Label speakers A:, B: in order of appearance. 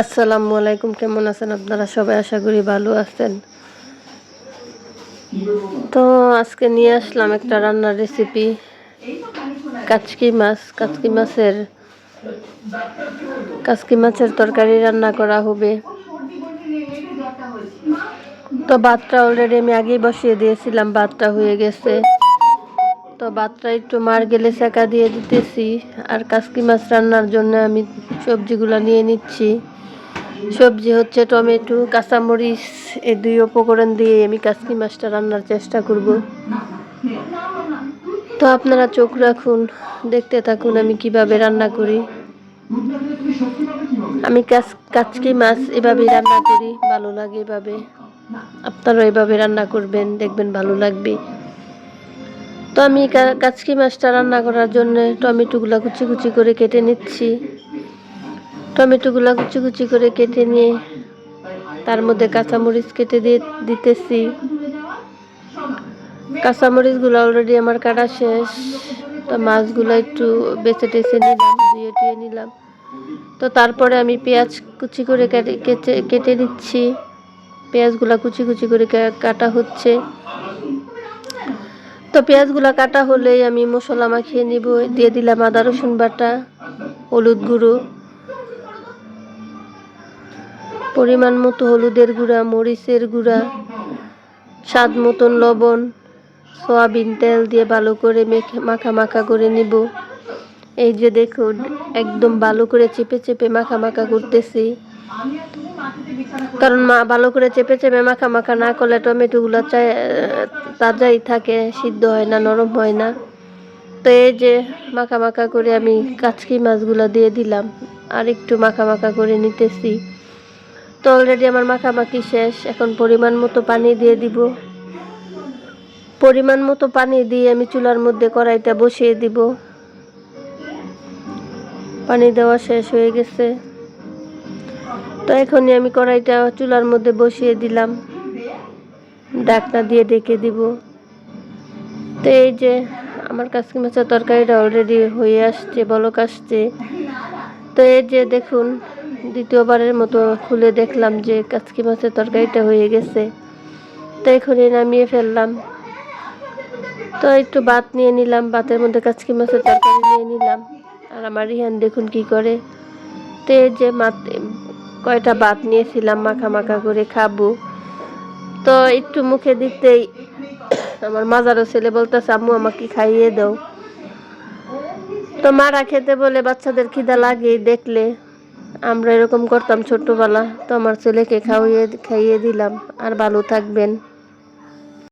A: আসসালামু আলাইকুম, কেমন আছেন আপনারা? সবাই আশা করি ভালো আছেন। তো আজকে নিয়ে আসলাম একটা রান্নার রেসিপি কাচকি মাছ। কাচকি মাছের কাচকি মাছের তরকারি রান্না করা হবে। তো ভাতটা অলরেডি আমি আগেই বসিয়ে দিয়েছিলাম, ভাতটা হয়ে গেছে। তো ভাতটা একটু মার গেলে সেকা দিয়ে দিতেছি। আর কাসকি মাছ রান্নার জন্য আমি সবজিগুলো নিয়ে নিচ্ছি। সবজি হচ্ছে টমেটো, কাঁচামরিচ, এই দুই উপকরণ দিয়ে আমি কাসকি মাছটা রান্নার চেষ্টা করব। তো আপনারা চোখ রাখুন, দেখতে থাকুন আমি কীভাবে রান্না করি। আমি কাচকি মাছ এভাবেই রান্না করি, ভালো লাগে এভাবে। আপনারা এভাবে রান্না করবেন, দেখবেন ভালো লাগবে। তো আমি কাচকি মাছটা রান্না করার জন্য টমেটোগুলো কুচি কুচি করে কেটে নিচ্ছি। টমেটোগুলো কুচি কুচি করে কেটে নিয়ে তার মধ্যে কাঁচামরিচ কেটে দিয়ে দিতেছি। কাঁচামরিচগুলো অলরেডি আমার কাটা শেষ। তো মাছগুলো একটু বেছে টেছে নিলাম, ধুয়ে টুয়ে নিলাম। তো তারপরে আমি পেঁয়াজ কুচি করে কেটে কেটে নিচ্ছি। পেঁয়াজগুলো কুচি কুচি করে কাটা হচ্ছে। তো পেঁয়াজগুলো কাটা হলেই আমি মশলা মাখিয়ে নিব। দিয়ে দিলাম আদা রসুন বাটা, হলুদ গুঁড়ো। পরিমাণ মতো হলুদের গুঁড়া, মরিচের গুঁড়া, স্বাদ মতন লবণ, সয়াবিন তেল দিয়ে ভালো করে মেখে, মাখা মাখা করে নিব। এই যে দেখুন, একদম ভালো করে চেপে চেপে মাখা মাখা করতেছি। কারণ মা ভালো করে চেপে চেপে মাখা মাখা না করলে টমেটোগুলো চাই, তাজাই থাকে, সিদ্ধ হয় না, নরম হয় না। তো এই যে মাখা মাখা করে আমি কাচকি মাছগুলো দিয়ে দিলাম আর একটু মাখা মাখা করে নিতেছি। তো অলরেডি আমার মাখামাখি শেষ। এখন পরিমাণ মতো পানি দিয়ে দিব। পরিমাণ মতো পানি দিয়ে আমি চুলার মধ্যে কড়াইটা বসিয়ে দিব। পানি দেওয়া শেষ হয়ে গেছে। তো এখনই আমি কড়াইটা চুলার মধ্যে বসিয়ে দিলাম। ডাকনা দিয়ে ডেকে দিব। তো এই যে আমার কাছকি মাছের তরকারিটা অলরেডি হয়ে আসছে, বলক আসছে। তো এই যে দেখুন দ্বিতীয়বারের মতো খুলে দেখলাম যে কাচকি মাছের তরকারিটা হয়ে গেছে। তো এখনই নামিয়ে ফেললাম। তো একটু ভাত নিয়ে নিলাম, ভাতের মধ্যে কাচকি মাছের তরকারি নিয়ে নিলাম। আর আমার রিহান দেখুন কি করে। তে যে মাত, কয়টা ভাত নিয়েছিলাম মাখা মাখা করে খাব। তো একটু মুখে দিতেই আমার মাজারও ছেলে বলতেছে, আম্মু, আমাকে খাইয়ে দাও। তো মারা খেতে বলে বাচ্চাদের খিদা লাগে দেখলে। আমরা এরকম করতাম ছোট্টবেলা তো আমার ছেলেকে খাওয়িয়ে খাইয়ে দিলাম। আর ভালো থাকবেন।